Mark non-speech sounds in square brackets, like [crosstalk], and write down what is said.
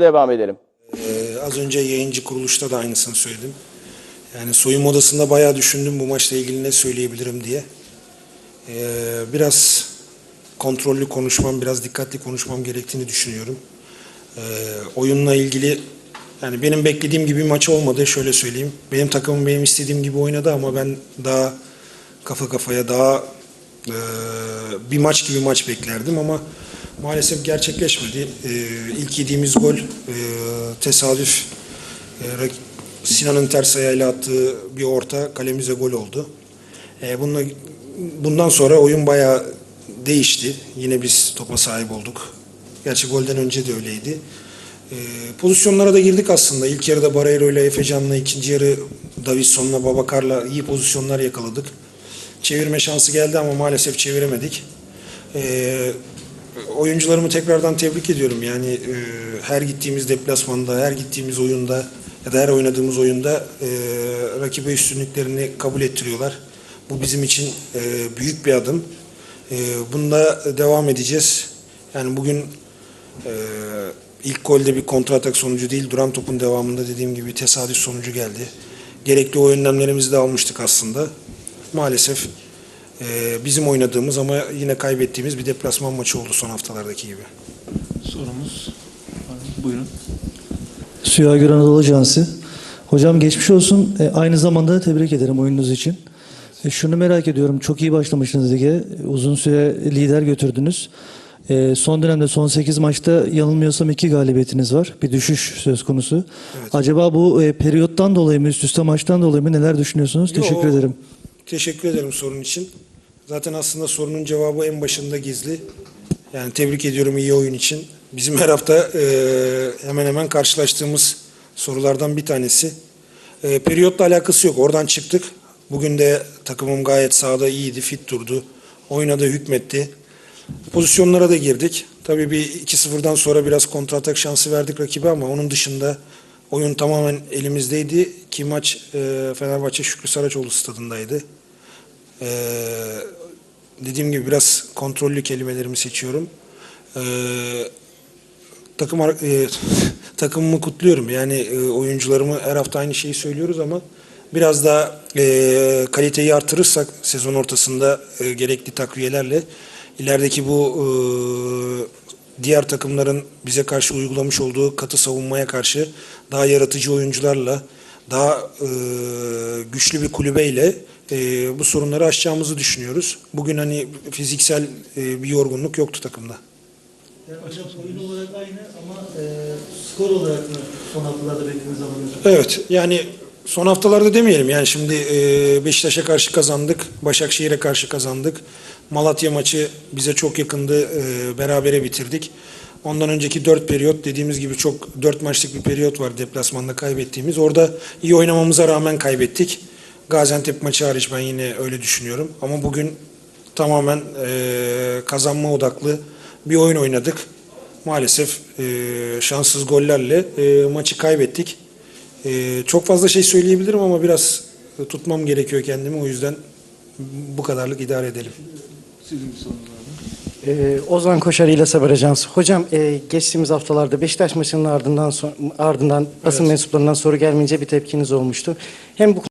Devam edelim. Ee, az önce yayıncı kuruluşta da aynısını söyledim. Yani soyunma odasında bayağı düşündüm bu maçla ilgili ne söyleyebilirim diye. Ee, biraz kontrollü konuşmam, biraz dikkatli konuşmam gerektiğini düşünüyorum. Ee, oyunla ilgili yani benim beklediğim gibi maç olmadı şöyle söyleyeyim. Benim takımım benim istediğim gibi oynadı ama ben daha kafa kafaya daha e, bir maç gibi maç beklerdim ama maalesef gerçekleşmedi. E, ilk yediğimiz gol e, tesadüf e, Sinan'ın ters ayağıyla attığı bir orta kalemize gol oldu. E, bununla, bundan sonra oyun bayağı değişti. Yine biz topa sahip olduk. Gerçi golden önce de öyleydi. E, pozisyonlara da girdik aslında. İlk yarıda Barreiro ile Efecan'la, ikinci yarı Davidson'la, Babakar'la iyi pozisyonlar yakaladık. Çevirme şansı geldi ama maalesef çeviremedik. E, oyuncularımı tekrardan tebrik ediyorum. Yani e, her gittiğimiz deplasmanda, her gittiğimiz oyunda ya da her oynadığımız oyunda e, rakibe üstünlüklerini kabul ettiriyorlar. Bu bizim için e, büyük bir adım. E, bunda devam edeceğiz. Yani bugün e, ilk golde bir kontratak sonucu değil, duran topun devamında dediğim gibi tesadüf sonucu geldi. Gerekli o önlemlerimizi de almıştık aslında. Maalesef e, bizim oynadığımız ama yine kaybettiğimiz bir deplasman maçı oldu son haftalardaki gibi. Sorumuz var mı? Buyurun. Suya Gören Anadolu Ajansı. Hocam geçmiş olsun. E, aynı zamanda da tebrik ederim oyununuz için. E, şunu merak ediyorum. Çok iyi başlamışsınız lige. Uzun süre lider götürdünüz. E, son dönemde son 8 maçta yanılmıyorsam 2 galibiyetiniz var. Bir düşüş söz konusu. Acaba bu e, periyottan dolayı mı, üst üste maçtan dolayı mı neler düşünüyorsunuz? Yo, Teşekkür ederim. Teşekkür ederim sorun için. Zaten aslında sorunun cevabı en başında gizli. Yani tebrik ediyorum iyi oyun için. Bizim her hafta e, hemen hemen karşılaştığımız sorulardan bir tanesi. E, periyotla alakası yok. Oradan çıktık. Bugün de takımım gayet sahada iyiydi, fit durdu. Oynadı, hükmetti. Pozisyonlara da girdik. Tabii bir 2-0'dan sonra biraz kontratak şansı verdik rakibe ama onun dışında oyun tamamen elimizdeydi ki maç e, Fenerbahçe Şükrü Saraçoğlu stadındaydı. E, dediğim gibi biraz kontrollü kelimelerimi seçiyorum. E, takım [laughs] e, takımımı kutluyorum. Yani e, oyuncularımı her hafta aynı şeyi söylüyoruz ama biraz daha e, kaliteyi artırırsak sezon ortasında e, gerekli takviyelerle ilerideki bu e, diğer takımların bize karşı uygulamış olduğu katı savunmaya karşı daha yaratıcı oyuncularla daha e, güçlü bir kulübeyle e, bu sorunları aşacağımızı düşünüyoruz. Bugün hani fiziksel e, bir yorgunluk yoktu takımda. hocam oyun olarak aynı ama e, skor olarak mı son haftalarda beklediğiniz zaman Evet yani son haftalarda demeyelim yani şimdi e, Beşiktaş'a karşı kazandık, Başakşehir'e karşı kazandık. Malatya maçı bize çok yakındı, e, berabere bitirdik. Ondan önceki dört periyot dediğimiz gibi çok dört maçlık bir periyot var deplasmanda kaybettiğimiz. Orada iyi oynamamıza rağmen kaybettik. Gaziantep maçı hariç ben yine öyle düşünüyorum. Ama bugün tamamen e, kazanma odaklı bir oyun oynadık. Maalesef e, şanssız gollerle e, maçı kaybettik. E, çok fazla şey söyleyebilirim ama biraz e, tutmam gerekiyor kendimi. O yüzden bu kadarlık idare edelim. Sizin sorunuz? Ee, Ozan Koşar ile Saber Ajans. Hocam e, geçtiğimiz haftalarda Beşiktaş maçının ardından son- ardından basın mensuplarından soru gelmeyince bir tepkiniz olmuştu. Hem bu